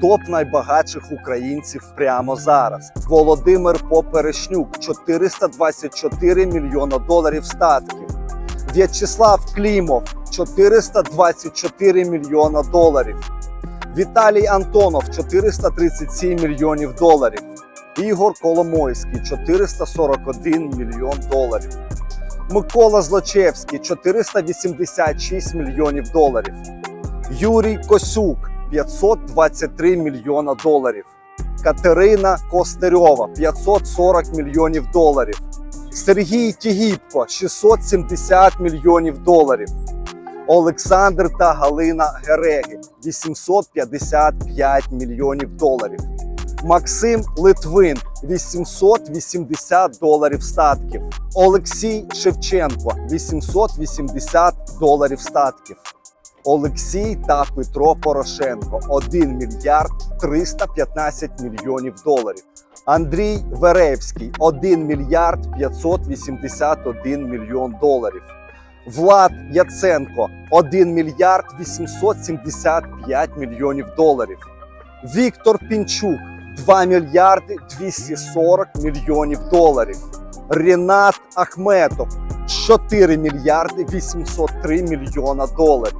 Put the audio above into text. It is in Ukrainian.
топ найбагатших українців прямо зараз. Володимир Поперешнюк 424 мільйона доларів статків. В'ячеслав Клімов 424 мільйона доларів. Віталій Антонов 437 мільйонів доларів. Ігор Коломойський 441 мільйон доларів. Микола Злочевський 486 мільйонів доларів. Юрій Косюк 523 мільйона доларів. Катерина Костерьова 540 мільйонів доларів. Сергій Тігіпко 670 мільйонів доларів. Олександр та Галина Гереги 855 мільйонів доларів. Максим Литвин 880 доларів статків. Олексій Шевченко 880 доларів статків. Олексій та Петро Порошенко 1 мільярд 315 мільйонів доларів. Андрій Веревський 1 мільярд 581 мільйон доларів. Влад Яценко 1 мільярд 875 мільйонів доларів. Віктор Пінчук 2 мільярди 240 мільйонів доларів. Рінат Ахметов 4 мільярди 803 мільйона доларів.